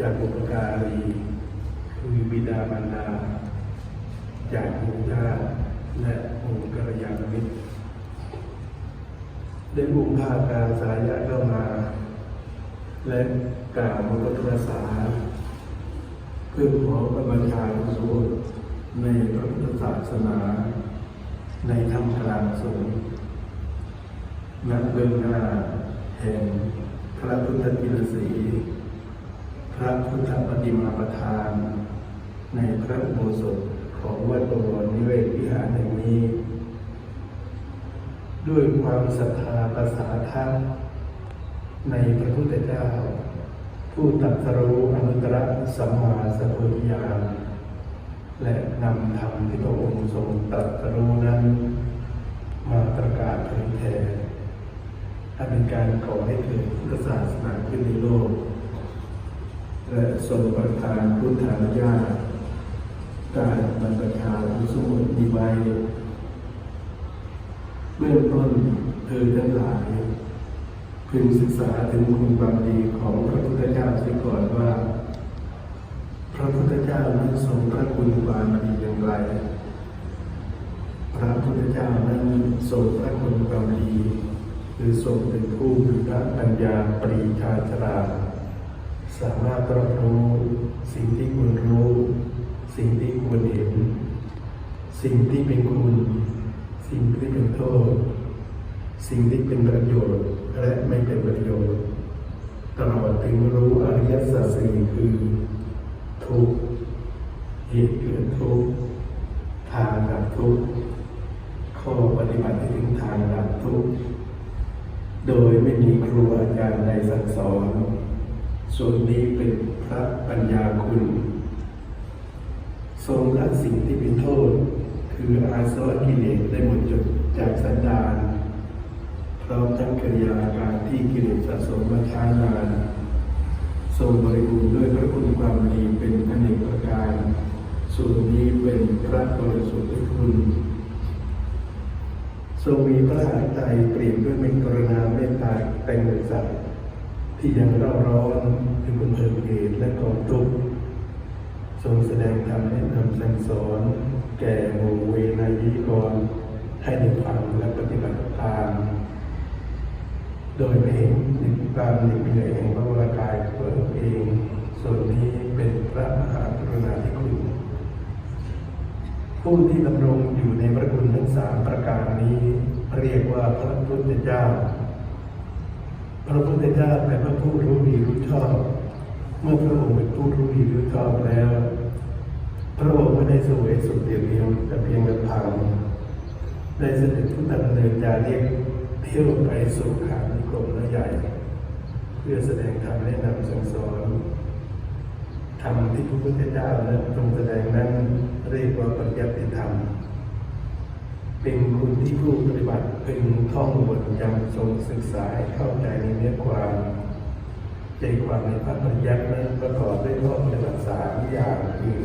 จากบุปการีคือบิดามารดา จากหมู่ญาติและองค์กัลยาณมิตรได้บุงพาการสายะเข้ามา และกล่าวมรดกษาเพื่อขอประบัญชาสูตรในพระพุทธศาสนา ในธรรมกลางสงฆ์นักเบื้องหน้าแห่งพระพุทธกิรสี พระพุทธปฏิมาประธาน ในพระอุโบสถของวัดบวรนิเวศวิหารแห่งนี้ ด้วยความศรัทธาภาษาทัพในพระพุทธเจ้า ผู้ตรัสรู้อนุตตรสัมมาสัมพุทธญาณและนำธรรมที่พระองค์ทรงตรัสรู้นั้น มาประกาศเผยแผ่ให้เป็นการก่อให้เกิดพุทธศาสนาขึ้นในโลก และทรงประทานพุทธานุญาตการบรรพชาอุสมุติไว้เบื้องต้นเธอทั้งหลายพึงศึกษาถึงคุณความดีของพระพุทธเจ้าเสียก่อนว่า พระพุทธเจ้านั้นทรงพระคุณความดีอย่างไร พระพุทธเจ้านั้นทรงพระคุณความดี คือทรงเป็นผู้มีพระปัญญาปรีชาชราญ สามารถรับรู้สิ่งที่ควรรู้ สิ่งที่ควรเห็น สิ่งที่เป็นคุณ สิ่งที่เป็นโทษ สิ่งที่เป็นประโยชน์และไม่เป็นประโยชน์ตลอดถึงรู้อริยสัจสี่คือทุกข์เหตุเกิดทุกข์ทางดับทุกข์ข้อปฏิบัติถึงทางดับทุกข์โดยไม่มีครูอาจารย์ใดสั่งสอน ส่วนนี้เป็นพระปัญญาคุณ ทรงละสิ่งที่เป็นโทษ คืออาสวะกิเลสได้หมดจดจากสันดานพร้อมทั้งกิริยาการที่กิเลสสะสมมาช้านาน ทรงบริบูรณ์ด้วยพระคุณความดีเป็นอเนกประการ ส่วนนี้เป็นพระบริสุทธิ์คุณทรงมีพระหัตใจเปรียบด้วยเมฆกรุณาเมตตาแต่งสัตว์ ที่ยังเร่าร้อนถึงบนเทิงเหตุและกองทุกข์ทรงแสดงธรรมแนะนำสั่งสอน แก่หมู่เวไนยิกรให้ได้ฟังและปฏิบัติตาม โดยไม่เห็นในความในเบียแห่งพระวรากายเปิดเอง ส่วนนี้เป็นพระมหากรุณาธิคุณผู้ที่ดำรงอยู่ในพระคุณทั้งสามประการนี้ เรียกว่าพระพุทธเจ้า พระพุทธเจ้าเป็นพระผู้รู้ดีรู้ชอบ เมื่อพระองค์เป็นผู้รู้ดีรู้ชอบแล้ว พระองค์ไม่ได้สวยสุขเดียวเดียวแต่เพียงลำพังได้เสด็จผู้ดำเนินจาเรียกเที่ยวไปสู่ขานิคมและใหญ่ เพื่อแสดงธรรมแนะนำสั่งสอนธรรมที่พระพุทธเจ้านั้นทรงแสดงนั้นเรียกว่าปริยัติธรรม เป็นคุณที่ผู้ปฏิบัติพึงท่องบทจำทรงศึกษาเข้าใจในเนื้อความใจความในพระปริยัตินั้นประกอบด้วยข้อปฏิบัติสามอย่างคือ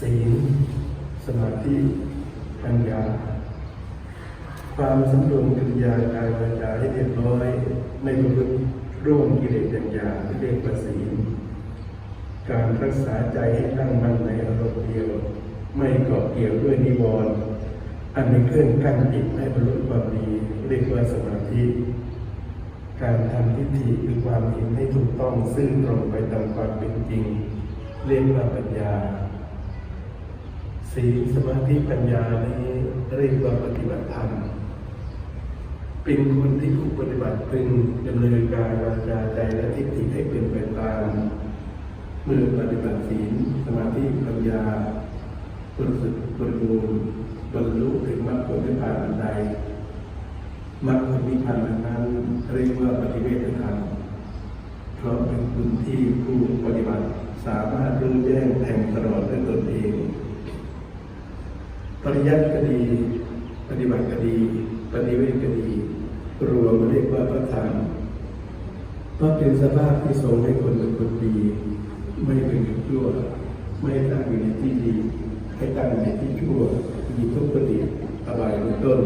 ศีลสมาธิปัญญา ความสำรวมกิริยากายวาจาให้เรียบร้อยไม่ประพฤติร่วมกิเลสอย่างหยาที่เรียกว่าศีลการรักษาใจให้ตั้งมั่นในอารมณ์เดียว ไม่เกาะเกี่ยวด้วยนิวรณ์ อันเป็นเครื่องกั้นจิตให้บรรลุความดีเรียกว่าสมาธิ การทำทิฏฐิคือความเห็นให้ถูกต้องซึ่งตรงไปตามความเป็นจริง เรียกว่าปัญญาศีลสมาธิปัญญานี้เรียกว่าปฏิบัติธรรมเป็นคนที่ผู้ปฏิบัติพึงดำเนินกายวาจาใจและทิฏฐิให้เป็นไปตามเมื่อปฏิบัติศีลสมาธิปัญญาบริสุทธิ์บริบูรณ์ บรรลุถึงมรรคผลนิพพานอันใดมรรคผลนิพพานอันนั้นเรียกว่าปฏิเวทธรรมเพราะเป็นคุณที่ผู้ปฏิบัติสามารถรู้แจ้งแทงตลอดด้วยตนเองปริยัติก็ดีปฏิบัติก็ดีปฏิเวทก็ดีรวมเรียกว่าพระธรรมเพระเป็นสภาพที่ทรงให้คนเป็นคนดี ไม่เป็นคนชั่ว ไม่ให้ตั้งอยู่ในที่ดีให้ตั้งอยู่ในที่ชั่ว มีทุกข์ปฏิอบายเป็นต้น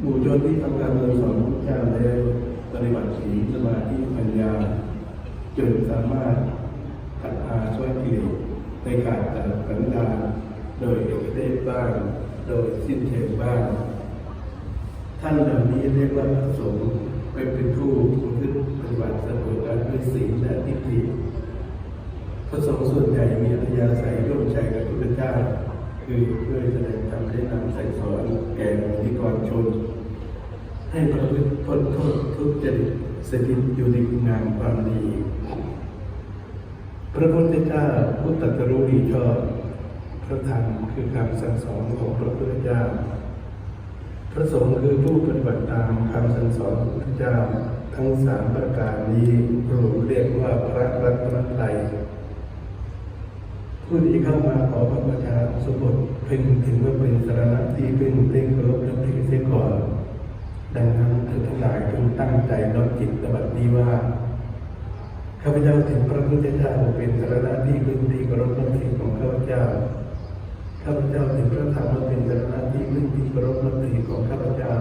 หมู่ชนที่ทำการเมืองสอนพระเจ้าแล้วปฏิบัติศีลสมาธิปัญญาจนสามารถตัดอาช่วยกิเลสในการตัดสันดานโดยเอกเทศบ้าง โดยสิ้นเชิงบ้าง ท่านเหล่านี้เรียกว่าพระสงฆ์ไปเป็นผู้ประพฤติปฏิบัติสมอกันด้วยศีลและทิฏฐิพระสงฆ์ส่วนใหญ่มีอัธยาศัยร่วมใจกับพระพุทธเจ้า คือเพื่อแสดงธรรมแนะนำสั่งสอนแก่นิกรชน ให้ประพฤติพ้นโทษทุกจริตสถิตอยู่ในคุณงามความดี พระพุทธเจ้าผู้ตรัสรู้ดีชอบพระธรรมคือคำสั่งสอนของพระพุทธเจ้า พระสงฆ์คือผู้ปฏิบัติตามคำสั่งสอนของพระพุทธเจ้าทั้งสามประการนี้รวมเรียกว่าพระรัตนตรัยผู้ที่เข้ามาขอพระประชาสมบท พึงถึงว่าเป็นสารณะที่พึงเล่งเคารพและถือเสียก่อน ดังนั้นเธอทั้งหลายจงตั้งใจน้อมจิตตบัดนี้ว่าข้าพเจ้าถึงพระพุทธเจ้าเป็นสารณะที่พึ่งที่เคารพนับถือของข้าพเจ้าข้าพเจ้าถึงพระธรรมเป็นสารณะที่พึ่งที่เคารพนับถือของข้าพเจ้า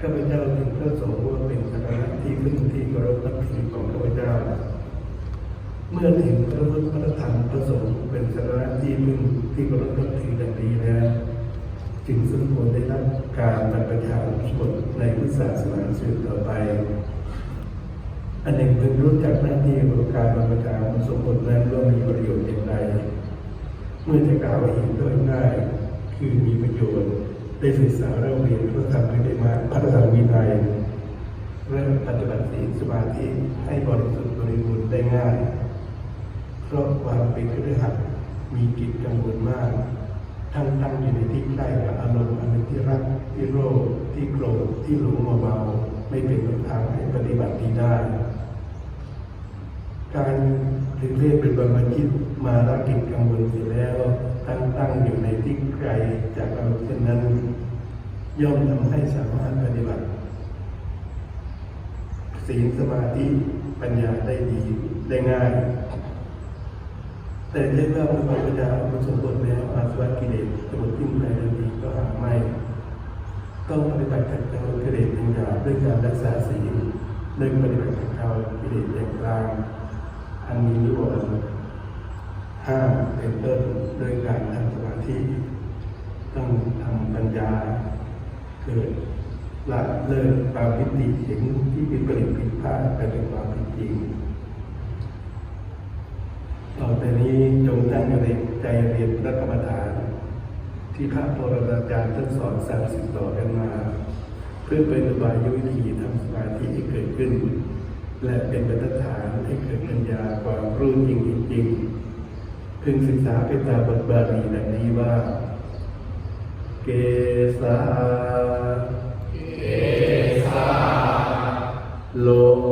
ข้าพเจ้าถึงพระสงฆ์ว่าเป็นสารณะที่พึ่งที่เคารพนับถือของข้าพเจ้า เมื่อถึงพระพุทธพระธรรมพระสงฆ์เป็นสาระที่พึ่งที่เคารพนับถือดังนี้แล้วจึงสมควรได้รับการบรรพชาอุปสมบทในพุทธศาสนาสืบต่อไป อันหนึ่งเพิ่งรู้จักหน้าที่ของการบรรพชาอุปสมบทนั้นว่ามีประโยชน์อย่างไร เมื่อจะกล่าวเห็นโดยง่าย คือมีประโยชน์ได้ศึกษาเรื่องเรียนพระธรรมวินัยมาพระธรรมวินัยเริ่มปฏิบัติศีลสมาธิให้บริสุทธิ์บริบูรณ์ได้ง่าย ราะความเป็นเครือขัดมีกิจกังวลมาก ทั้งตั้งอยู่ในที่ใกล้กับอารมณ์อันเป็นที่รักที่โลภที่โกรธที่หลงมัวเมาไม่เป็นหนทางให้ปฏิบัติดีได้ การถึงเรียกเป็นบรรพชิตมาละกิจกังวลเสร็จแล้ว ตั้งตั้งอยู่ในที่ไกลจากอารมณ์เช่นนั้น ย่อมทำให้สามารถปฏิบัติศีลสมาธิปัญญาได้ดีได้ง่าย แต่ใช่ว่าพระพุทธเจ้าประสมบทแล้วอาสวะกิเลสจะหมดสิ้นไปทันทีก็หาไม่ ต้องปฏิบัติขัดเกลากิเลสทั้งหยาบด้วยการรักษาศีลด้วยปฏิบัติขัดเกลากิเลสอย่างกลางอันมีนิวรณ์ห้าเป็นต้นด้วยการทำสมาธิต้องทำปัญญาเกิดละเลิกความพิจิตเห็นที่เป็นปริผิดพลาดไปเป็นความเป็นจริง ต่อไปนี้จงตั้งใจเรียนพระกรรมฐาน ที่พระโบราณอาจารย์ท่านสอนสั่งสิบต่อกันมา เพื่อเป็นอุบายวิธีทำสมาธิให้เกิดขึ้น และเป็นบรรทัดฐานให้เกิดปัญญาความรู้จริงจริงพึงศึกษาเป็นตาบทบาลีดังนี้ว่า เกสาเกสาโลมาโล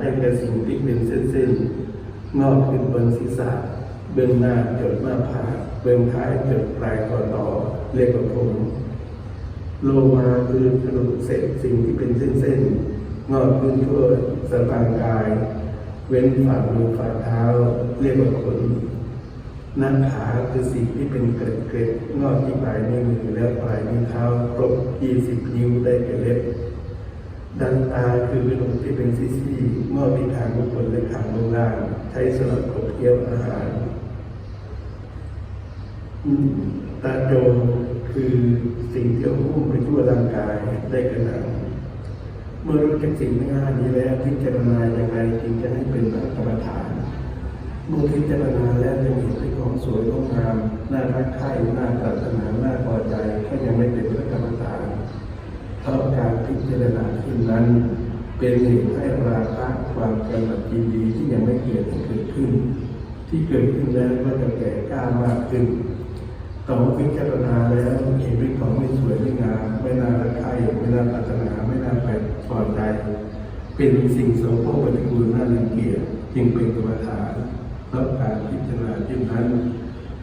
ได้แก่สิ่งที่เป็นเส้นๆงอกขึ้นบนศีรษะเบื้องหน้าจดหน้าผากเบื้องท้ายจดปลายคอต่อเรียกว่าผมโลมาคือกระดูกเศษสิ่งที่เป็นเส้นๆงอกขึ้นทั่วสะพานกาย เว้นฝ่ามือฝ่าเท้า เรียกว่าขนหน้าขาคือสิ่งที่เป็นเกล็ดเกล็ดๆงอกที่ปลายนิ้วมือและปลายนิ้วเท้าครบ20นิ้วได้แก่เล็บ ดันตาคือกระดูกที่เป็นซี่ๆงอกที่ทางบนและทางล่างใช้สำหรับขบเคี้ยวอาหาร ตาโจคือสิ่งที่หุ้มไปทั่วร่างกายได้กระหนังเมื่อรู้จักสิ่งทั้งห้านี้แล้วพิจารณาอย่างไรจึงจะให้เป็นพระกรรมฐานเมื่อพิจารณาแล้วจะมีเป็นของสวยงดงามน่ารักใคร่น่าปรารถนาน่าพอใจก็ยังไม่เป็นพระกรรมฐานเพราะการ จารณาที่นนั้น เป็นเหตุให้ราคะความกำหนัดยินดีที่ยังไม่เกิดเกิดขึ้น ที่เกิดขึ้นแล้วก็จะแก่กล้ามากขึ้นต่อพิจารณาแล้วเห็นเป็นของไม่สวยไม่งามไม่น่ารักใครไม่น่าปรารถนาไม่น่าแปลกพอใจ เป็นสิ่งโสโครกปฏิกูลน่ารังเกียจจึงเป็นกรรมฐานเพราะการพิจารณาเช่นนั้น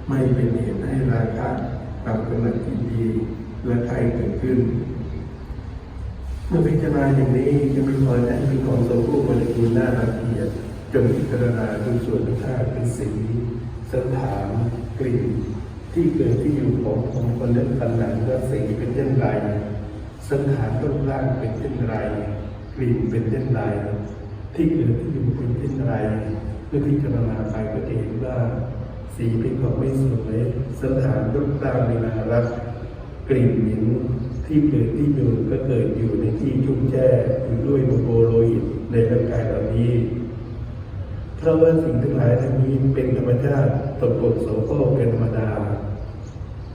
ไม่เป็นเหตุให้ราคะความกำหนัดยินดีและใครเกิดขึ้น เมื่อพิจารณาอย่างนี้จะไม่พอใจเป็นของโสโครกปฏิกูลน่ารังเกียจจนพิจารณาดูส่วนธาตุเป็นสีสถานกลิ่น ที่เกิดที่อยู่ของของคนเล่นฟันหนังและสีเป็นเช่นไรสถานรูปร่างเป็นเช่นไรกลิ่นเป็นเช่นไรที่เกิดที่อยู่เป็นเช่นไรเมื่อพิจารณาไปก็เห็นว่าสีเป็นของไม่สวยสถานรูปร่างไม่น่ารักกลิ่นเหม็น ที่เกิดที่อยู่ก็เกิดอยู่ในที่ชุ่มแช่อยู่ด้วยโมโลหิตในร่างกายเหล่านี้ เพราะว่าสิ่งทั้งหลายทั้งนี้เป็นธรรมชาติตกปกโสโครกเป็นธรรมดา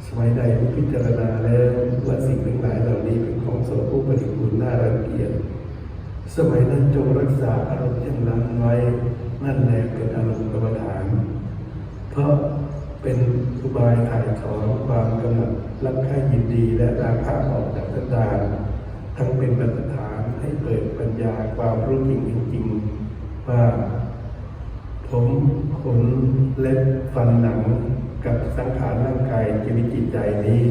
สมัยใดผู้พิจารณาแล้วว่าสิ่งทั้งหลายเหล่านี้เป็นของโสโครกปฏิกูลน่ารังเกียจสมัยนั้นจงรักษาอารมณ์เช่นนั้นไว้ นั่นแหละเป็นอารมณ์กรรมฐาน เพราะ เป็นอุบายถ่ายถอนความกำหนัดรักใคร่ยินดีและราคะออกจากสันดานทั้งเป็นบรรทัดฐานให้เปิดปัญญาความรู้จริงจริงๆว่า ผมขนเล็บฟันหนังกับสังขารร่างกายชีวิตจิตใจนี้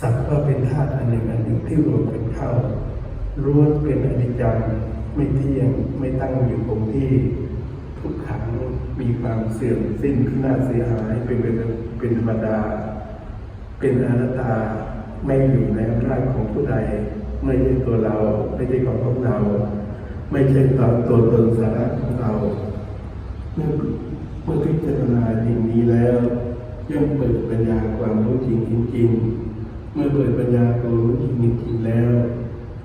สักว่าเป็นธาตุอันหนึ่งอันหนึ่งที่รวมกันเข้าล้วนเป็นอนิจจังไม่เที่ยงไม่ตั้งอยู่คงที่ทุกขัง มีความเสื่อมสิ้นพินาเสียหายเป็นเป็นเป็นธรรมดา เป็นอนัตตาไม่อยู่ในอำนาจของผู้ใด ไม่ใช่ตัวเรา ไม่ใช่ของพวกเรา ไม่ใช่ตัวตัวตนสาระของเรา เมื่อเมื่อพิจารณาอย่างนี้แล้วย่อมเปิดปัญญาความรู้จริงจริงเมื่อเปิดปัญญาความรู้จริงจริงแล้ว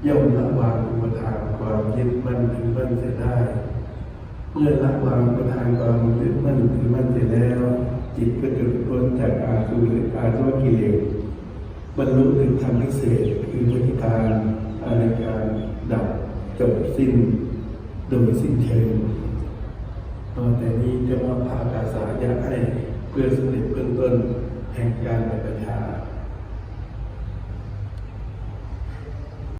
ย่อมละวางอุปทานความยึดมั่นถือมั่นเสียได้ เมื่อละวางอุปทานความยึดมั่นถือมั่นเสร็จแล้ว จิตก็จะพ้นจากอาสุรอาสวะกิเลสบรรลุถึงธรรมพิเศษคือพระนิพพานอาในการดับจบสิ้นโดยสิ้นเชิงตอนแต่นี้จะมอบภาคอาสาอยากให้เพื่อสำเร็จเบื้องต้นแห่งการปฏิบัติ